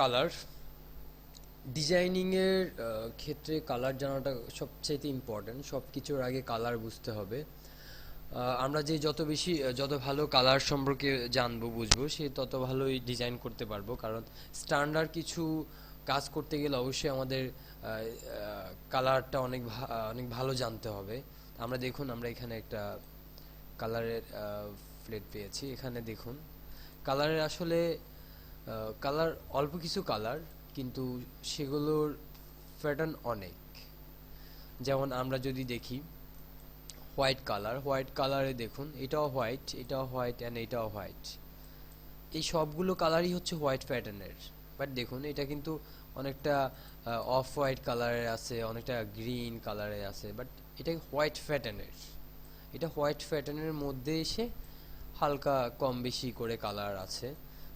Colour ডিজাইনিংয়ের ক্ষেত্রে colour জানাটা সবচেয়ে ইম্পর্ট্যান্ট সব কিছুর আগে কালার বুঝতে হবে। আমরা যে যত বেশি যত ভালো কালার সম্পর্কে জানব, বুঝব, সে তত ভালোই ডিজাইন করতে পারব। কারণ স্ট্যান্ডার্ড কিছু কাজ করতে গেলে অবশ্যই আমাদের কালারটা অনেক অনেক ভালো জানতে হবে। আমরা দেখুন, আমরা এখানে একটা কালারের প্লেট পেয়েছি। এখানে দেখুন কালারের আসলে কালার অল্প কিছু কালার কিন্তু সেগুলোর প্যাটার্ন অনেক। যেমন আমরা যদি দেখি হোয়াইট কালার হোয়াইট কালারে দেখুন, এটাও হোয়াইট এটাও হোয়াইট অ্যান্ড এটাও হোয়াইট এই সবগুলো কালারই হচ্ছে হোয়াইট প্যাটার্নের বাট দেখুন, এটা কিন্তু অনেকটা অফ হোয়াইট কালারের আছে, অনেকটা গ্রিন কালারের আছে বাট এটা হোয়াইট প্যাটার্নের এটা হোয়াইট প্যাটার্নের মধ্যে এসে হালকা কম বেশি করে কালার আছে।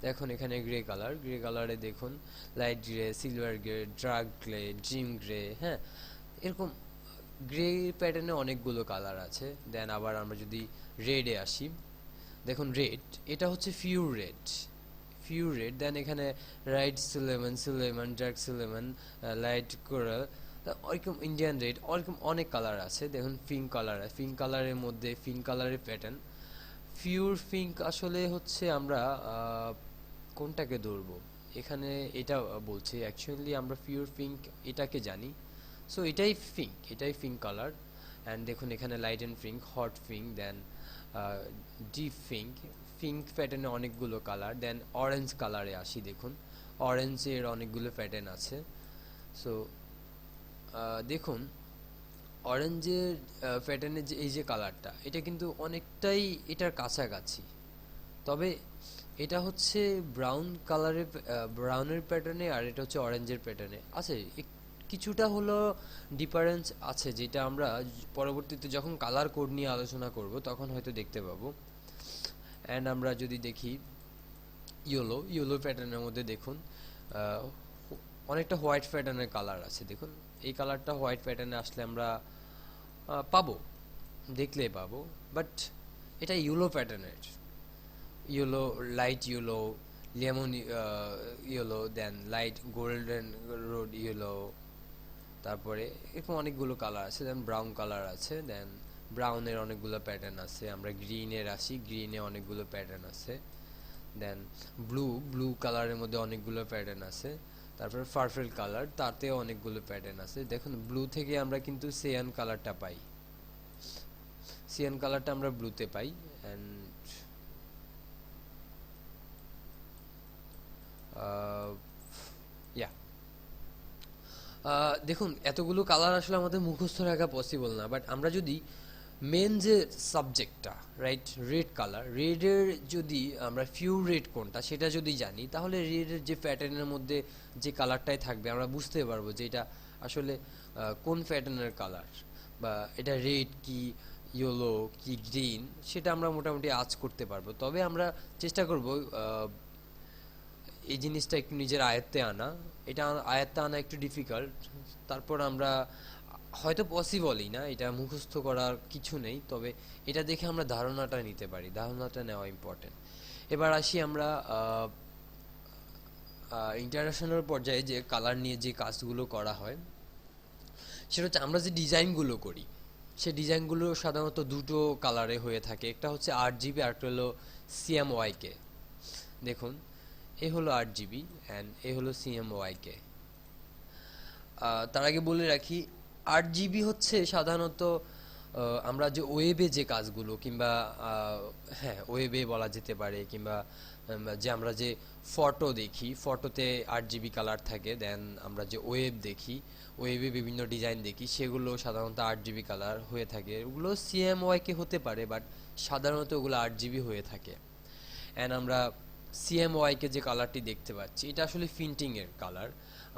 দেখুন এখানে গ্রে কালার গ্রে কালারে দেখুন light grey silver grey dark grey dim grey হ্যাঁ? এরকম গ্রে প্যাটার্নে অনেকগুলো কালার আছে। দেন আবার আমরা যদি রেডে আসি, দেখুন রেড এটা হচ্ছে ফিউর রেড ফিউর রেড দেন এখানে right salmon salmon dark salmon light coral ওরকম ইন্ডিয়ান রেড ওরকম অনেক কালার আছে। দেখুন পিঙ্ক কালার পিঙ্ক কালারের মধ্যে পিঙ্ক কালারের প্যাটার্ন ফিউর পিঙ্ক আসলে হচ্ছে আমরা কোনটাকে ধরবো? এখানে এটা বলছে অ্যাকচুয়ালি আমরা পিওর পিঙ্ক এটাকে জানি। সো এটাই পিঙ্ক এটাই পিঙ্ক কালার অ্যান্ড দেখুন, এখানে light and pink hot pink then deep pink pink প্যাটার্নে অনেকগুলো কালার দেন অরেঞ্জ কালারে আসি, দেখুন। অরেঞ্জের অনেকগুলো প্যাটার্ন আছে। সো দেখুন অরেঞ্জের প্যাটার্নের যে, এই যে কালারটা এটা কিন্তু অনেকটাই এটার কাছাকাছি। তবে এটা হচ্ছে ব্রাউন কালারের ব্রাউনের প্যাটার্নে আর এটা হচ্ছে অরেঞ্জের প্যাটার্নে আছে কিছুটা হলো ডিফারেন্স আছে যেটা আমরা পরবর্তীতে যখন কালার কোড নিয়ে আলোচনা করব, তখন হয়তো দেখতে পাবো। অ্যান্ড আমরা যদি দেখি ইয়েলো ইয়েলো প্যাটার্নের মধ্যে দেখুন অনেকটা হোয়াইট প্যাটার্নের কালার আছে। দেখুন, এই কালারটা হোয়াইট প্যাটার্নে আসলে আমরা পাবো, দেখলে পাবো। বাট এটা ইয়েলো প্যাটার্নের yellow light yellow lemon yellow then light goldenrod yellow তারপরে এরকম অনেকগুলো কালার আছে দেন ব্রাউন কালার আছে দেন ব্রাউনের অনেকগুলো প্যাটার্ন আছে, আমরা গ্রিনের আসি গ্রিনে অনেকগুলো প্যাটার্ন আছে দেন ব্লু ব্লু কালারের মধ্যে অনেকগুলো প্যাটার্ন আছে, তারপর পার্পল কালার তাতেও অনেকগুলো প্যাটার্ন আছে, দেখুন ব্লু থেকে আমরা কিন্তু সিয়ান কালারটা পাই সিয়ান কালারটা আমরা ব্লুতে পাই অ্যান্ড ইয়া দেখুন, এতগুলো কালার আসলে আমাদের মুখস্থ রাখা পসিবল না বাট আমরা যদি মেন যে সাবজেক্টটা রাইট রেড কালার রেডের যদি আমরা ফিউ রেড কোনটা সেটা যদি জানি, তাহলে রেডের যে প্যাটার্নের মধ্যে যে কালারটাই থাকবে, আমরা বুঝতে পারব যে এটা আসলে কোন প্যাটার্নের কালার বা এটা রেড কি ইয়েলো কি গ্রিন সেটা আমরা মোটামুটি আজ করতে পারব। তবে আমরা চেষ্টা করব এই জিনিসটা একটু নিজের আয়ত্তে আনা। এটা আয়ত্তে আনা একটু ডিফিকাল্ট তারপর আমরা, হয়তো পসিবলই না, এটা মুখস্থ করার কিছু নেই, তবে এটা দেখে আমরা ধারণাটা নিতে পারি, ধারণাটা নেওয়া ইম্পর্টেন্ট এবার আসি আমরা ইন্টারন্যাশনাল পর্যায়ে যে কালার নিয়ে যে কাজগুলো করা হয়, সেটা হচ্ছে আমরা যে ডিজাইনগুলো করি সে ডিজাইনগুলো সাধারণত দুটো কালারে হয়ে থাকে। একটা হচ্ছে আট জিবি আর একটা হলো সিএমওয়াইকে দেখুন এ হলো আট জিবি অ্যান্ড এ হলো সিএমওয়াইকে তার আগে বলে রাখি আট জিবি হচ্ছে সাধারণত আমরা যে ওয়েবে যে কাজগুলো কিংবা হ্যাঁ ওয়েবে বলা যেতে পারে কিংবা যে আমরা যে ফটো দেখি, ফটোতে আট জিবি কালার থাকে দেন আমরা যে ওয়েব দেখি, ওয়েবে বিভিন্ন ডিজাইন দেখি, সেগুলো সাধারণত আট জিবি কালার হয়ে থাকে। ওগুলো সিএমওয়াইকে হতে পারে বাট সাধারণত ওগুলো আট জিবি হয়ে থাকে। অ্যান্ড আমরা সিএমওয়াইকে যে কালারটি দেখতে পাচ্ছি, এটা আসলে প্রিন্টিংয়ের কালার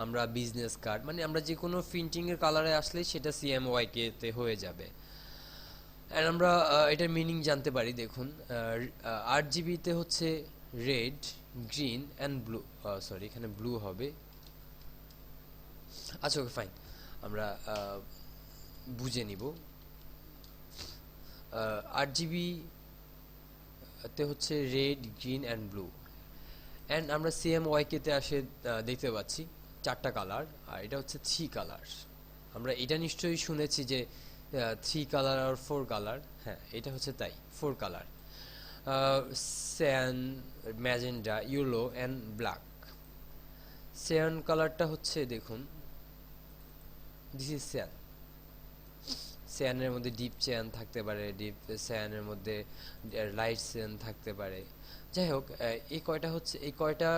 আমরা বিজনেস কার্ড মানে আমরা যে কোনো প্রিন্টিংয়ের কালারে আসলে সেটা সিএমওয়াইকে তে হয়ে যাবে। অ্যান্ড আমরা এটার মিনিং জানতে পারি, দেখুন আট জিবিতে হচ্ছে red green and blue sorry এখানে ব্লু হবে। আচ্ছা ওকে ফাইন আমরা বুঝে নিব। আট জিবি তে হচ্ছে red green and blue and আমরা সিএম ওয়াইকেতে আসে দেখতে পাচ্ছি চারটা কালার আর এটা হচ্ছে থ্রি কালার আমরা এটা নিশ্চয়ই শুনেছি যে থ্রি কালার আর ফোর কালার হ্যাঁ এটা হচ্ছে তাই four colour cyan magenta yellow and black cyan কালারটা হচ্ছে, দেখুন দিস ইজ স্যান স্যানের মধ্যে ডিপ চ্যান থাকতে পারে ডিপ স্যানের মধ্যে লাইট স্যান থাকতে পারে। যাই হোক এই কয়টা হচ্ছে, এই কয়টা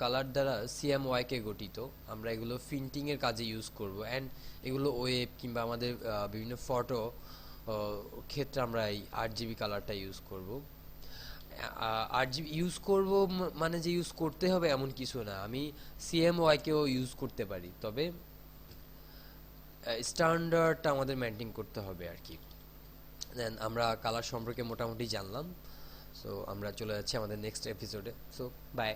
কালার দ্বারা সিএমওয়াইকে গঠিত, আমরা এগুলো প্রিন্টিং এর কাজে ইউজ করব। অ্যান্ড এগুলো ওয়েব কিংবা আমাদের বিভিন্ন ফটো ক্ষেত্রে আমরা এই আট জিবি কালারটা ইউজ করব। আট জিবি ইউজ করব মানে যে ইউজ করতে হবে এমন কিছু না। আমি সিএমওয়াইকেও ইউজ করতে পারি। তবে স্ট্যান্ডার্ডটা আমাদের মেনটেন করতে হবে আর কি। দেন আমরা কালার সম্পর্কে মোটামুটি জানলাম। সো আমরা চলে যাচ্ছি আমাদের নেক্সট এপিসোডে সো বাই